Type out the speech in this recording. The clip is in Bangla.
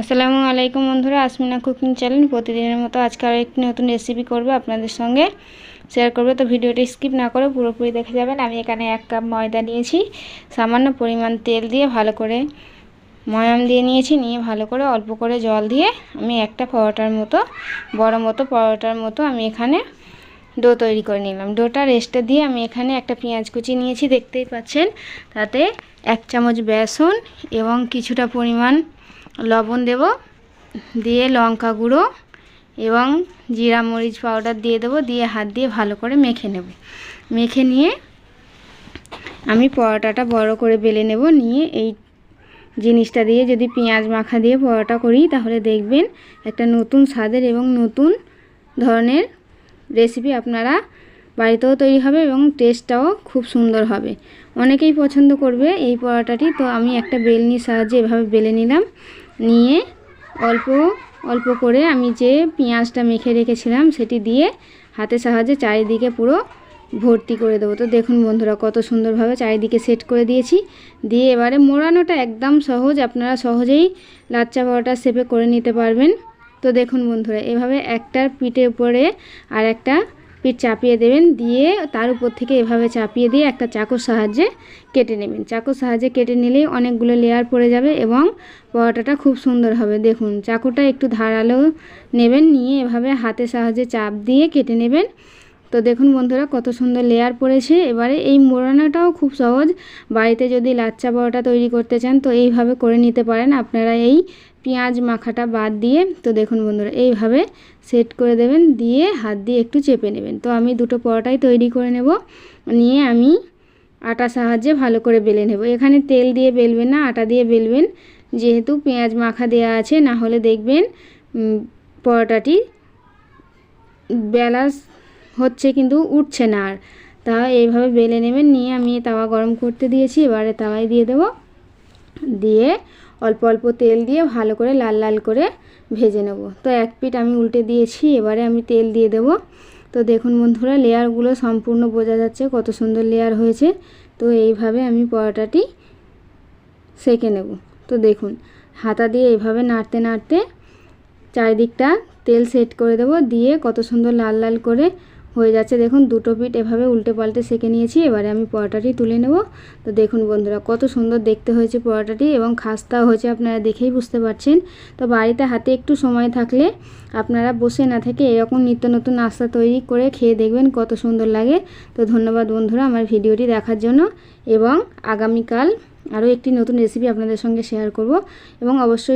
আসসালামু আলাইকুম বন্ধুরা, আসমিনা কুকিং চ্যানেল। প্রতিদিনের মতো আজকে আর একটি নতুন রেসিপি করবে আপনাদের সঙ্গে। শেয়ার করবে, তো ভিডিওটি স্কিপ না করে পুরোপুরি দেখে যাবেন। আমি এখানে এক কাপ ময়দা নিয়েছি। সামান্য পরিমাণ তেল দিয়ে ভালো করে ময়াম দিয়ে নিয়েছি। নিয়ে ভালো করে অল্প করে জল দিয়ে আমি একটা পরোটার মতো, বড় মতো পরোটার মতো আমি এখানে ডো তৈরি করে নিলাম। ডোটা রেস্টে দিয়ে আমি এখানে একটা পেঁয়াজ কুচি নিয়েছি, দেখতেই পাচ্ছেন। তাতে এক চামচ বেসন এবং কিছুটা পরিমাণ লবণ দেব, দিয়ে লঙ্কা গুঁড়ো এবং জিরা মরিচ পাউডার দিয়ে দেবো, দিয়ে হাত দিয়ে ভালো করে মেখে নেব। মেখে নিয়ে আমি পরোটাটা বড় করে বেলে নেব, নিয়ে এই জিনিসটা দিয়ে যদি পেঁয়াজ মাখা দিয়ে পরোটা করি, তাহলে দেখবেন একটা নতুন স্বাদের এবং নতুন ধরনের রেসিপি আপনারা বাড়িতেও তৈরি হবে এবং টেস্টটাও খুব সুন্দর হবে। অনেকেই পছন্দ করবে এই পরোটাটি, তো আমি একটা বেলনির সাহায্যে এভাবে বেলে নিলাম। নিয়ে অল্প অল্প করে আমি যে পেঁয়াজটা মেখে রেখেছিলাম সেটি দিয়ে হাতের সাহায্যে চারিদিকে পুরো ভর্তি করে দেবো। তো দেখুন বন্ধুরা কত সুন্দরভাবে চারিদিকে সেট করে দিয়েছি। দিয়ে এবারে মোড়ানোটা একদম সহজ, আপনারা সহজেই লাচ্চা পরোটা শেপে করে নিতে পারবেন। তো দেখুন বন্ধুরা, এভাবে একটার পিঠের উপরে আর একটা পিঠ চাপিয়ে দেবেন, দিয়ে তার উপর থেকে এভাবে চাপিয়ে দিয়ে একটা চাকুর সাহায্যে কেটে নেবেন। চাকুর সাহায্যে কেটে নিলেই অনেকগুলো লেয়ার পড়ে যাবে এবং পরোটাটা খুব সুন্দর হবে। দেখুন চাকুটা একটু ধারালো নেবেন, নিয়ে এভাবে হাতের সাহায্যে চাপ দিয়ে কেটে নেবেন। তো দেখুন বন্ধুরা, কত সুন্দর লেয়ার পড়েছে। এবারে এই মোড়ানোটাও খুব সহজ। বাড়িতে যদি লাচ্চা পরোটা তৈরি করতে চান, তো এইভাবে করে নিতে পারেন। আপনারা এই পেঁয়াজ মাখাটা বাদ দিয়ে, তো দেখুন বন্ধুরা, এইভাবে সেট করে দেবেন, দিয়ে হাত দিয়ে একটু চেপে নেবেন। তো আমি দুটো পরোটাই তৈরি করে নেব, নিয়ে আমি আটা সাহায্যে ভালো করে বেলে নেব। এখানে তেল দিয়ে বেলবেন না, আটা দিয়ে বেলবেন। যেহেতু পেঁয়াজ মাখা দেওয়া আছে, না হলে দেখবেন পরোটাটি বেলা হচ্ছে কিন্তু উঠছে না আর। তা এইভাবে বেলে নেবেন, নিয়ে আমি তাওয়া গরম করতে দিয়েছি, এবারে তাওয়ায় দিয়ে দেব। দিয়ে অল্প অল্প তেল দিয়ে ভালো করে লাল লাল করে ভেজে নেব। তো এক পিঠ আমি উল্টে দিয়েছি, এবারে আমি তেল দিয়ে দেব। তো দেখুন বন্ধুরা, লেয়ারগুলো সম্পূর্ণ বোঝা যাচ্ছে কত সুন্দর লেয়ার হয়েছে। তো এইভাবে আমি পরোটাটি সেঁকে নেব। তো দেখুন, হাতা দিয়ে এইভাবে নাড়তে নাড়তে চারিদিকটা তেল সেট করে দেব। দিয়ে কত সুন্দর লাল লাল করে হয়ে যাচ্ছে। দেখুন, দুটো পিঠ এভাবে উল্টে পাল্টে সেঁকে নিয়েছি। এবারে আমি পরোটাটি তুলে নেব। তো দেখুন বন্ধুরা, কত সুন্দর দেখতে হয়েছে পরোটাটি এবং খাস্তাও হয়েছে, আপনারা দেখেই বুঝতে পারছেন। তো বাড়িতে হাতে একটু সময় থাকলে আপনারা বসে না থেকে এরকম নিত্য নতুন নাস্তা তৈরি করে খেয়ে দেখবেন কত সুন্দর লাগে। তো ধন্যবাদ বন্ধুরা আমার ভিডিওটি দেখার জন্য এবং আগামীকাল আরও একটি নতুন রেসিপি আপনাদের সঙ্গে শেয়ার করব। এবং অবশ্যই